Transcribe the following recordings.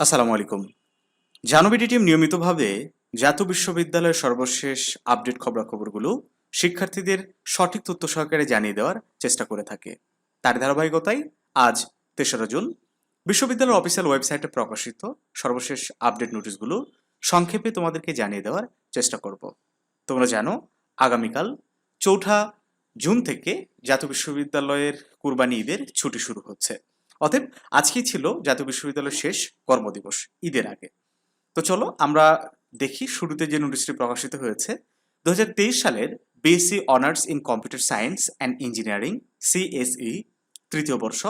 আসসালামু আলাইকুম। জানবিডি টিম নিয়মিতভাবে জাতীয় বিশ্ববিদ্যালয়ের সর্বশেষ আপডেট খবরাখবরগুলো শিক্ষার্থীদের সঠিক তথ্য সহকারে জানিয়ে দেওয়ার চেষ্টা করে থাকে। তার ধারাবাহিকতায় আজ তেসরা জুন বিশ্ববিদ্যালয়ের অফিসিয়াল ওয়েবসাইটে প্রকাশিত সর্বশেষ আপডেট নোটিশগুলো সংক্ষেপে তোমাদেরকে জানিয়ে দেওয়ার চেষ্টা করব। তোমরা জানো, আগামীকাল চৌঠা জুন থেকে জাতীয় বিশ্ববিদ্যালয়ের কুরবানি ঈদের ছুটি শুরু হচ্ছে। অতএব আজকেই ছিল জাতীয় বিশ্ববিদ্যালয়ের শেষ কর্মদিবস, ঈদের আগে। তো চলো আমরা দেখি শুরুতে যে নোটিশটি প্রকাশিত হয়েছে। দু হাজার তেইশ সালের BSc honours in computer science and engineering CSE তৃতীয় বর্ষ,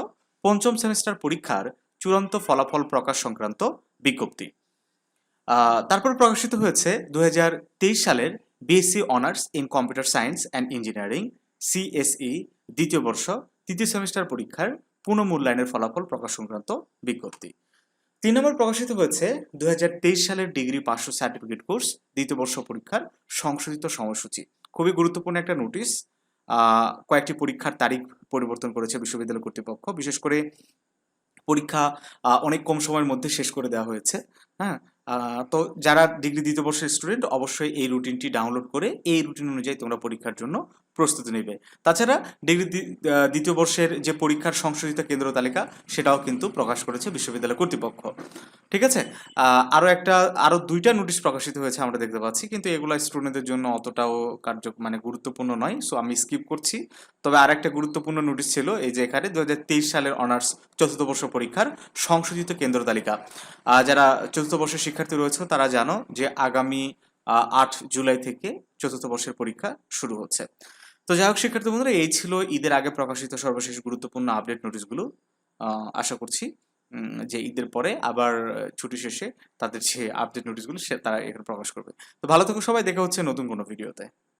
পঞ্চম সেমিস্টার পরীক্ষার চূড়ান্ত ফলাফল প্রকাশ সংক্রান্ত বিজ্ঞপ্তি। তারপর প্রকাশিত হয়েছে দু হাজার তেইশ সালের BSc honours in computer science and engineering CSE দ্বিতীয় বর্ষ, তৃতীয় সেমিস্টার পরীক্ষার পুনঃমূল্যায়নের ফলাফল প্রকাশ সংক্রান্ত বিজ্ঞপ্তি। তিন নম্বর প্রকাশিত হয়েছে দুহাজার তেইশ সালের ডিগ্রি পাঁচশো সার্টিফিকেট কোর্স, দ্বিতীয় বর্ষ পরীক্ষার সংশোধিত সময়সূচি। খুবই গুরুত্বপূর্ণ একটা নোটিশ। কয়েকটি পরীক্ষার তারিখ পরিবর্তন করেছে বিশ্ববিদ্যালয় কর্তৃপক্ষ। বিশেষ করে পরীক্ষা অনেক কম সময়ের মধ্যে শেষ করে দেওয়া হয়েছে। হ্যাঁ? তো যারা ডিগ্রি দ্বিতীয় বর্ষের স্টুডেন্ট, অবশ্যই এই রুটিনটি ডাউনলোড করে এই রুটিন অনুযায়ী তোমরা পরীক্ষার জন্য প্রস্তুতি নেবে। তাছাড়া ডিগ্রি দ্বি- দ্বিতীয় বর্ষের যে পরীক্ষার সংশোধিত কেন্দ্র তালিকা সেটাও কিন্তু প্রকাশ করেছে বিশ্ববিদ্যালয় কর্তৃপক্ষ। ঠিক আছে? আহ, আরও একটা আরও দুইটা নোটিশ প্রকাশিত হয়েছে আমরা দেখতে পাচ্ছি কিন্তু এগুলো স্টুডেন্টদের জন্য অতটাও কার্য মানে গুরুত্বপূর্ণ নয় সো আমি স্কিপ করছি। তবে আর একটা গুরুত্বপূর্ণ নোটিশ ছিল এই যে এখানে দুই হাজার তেইশ সালের অনার্স চতুর্থ বর্ষ পরীক্ষার সংশোধিত কেন্দ্র তালিকা। যারা চতুর্থ বর্ষের শিক্ষার্থী রয়েছে তারা জানো যে আগামী আট জুলাই থেকে চতুর্থ বর্ষের পরীক্ষা শুরু হচ্ছে। তো যাই হোক, শিক্ষার্থী বন্ধুরা, এই ছিল ঈদের আগে প্রকাশিত সর্বশেষ গুরুত্বপূর্ণ আপডেট নোটিশগুলো আশা করছি যে ঈদের পরে আবার ছুটি শেষে তাদের যে আপডেট নোটিশগুলো সে তারা এখানে প্রকাশ করবে। তো ভালো থেকো সবাই, দেখা হচ্ছে নতুন কোনো ভিডিওতে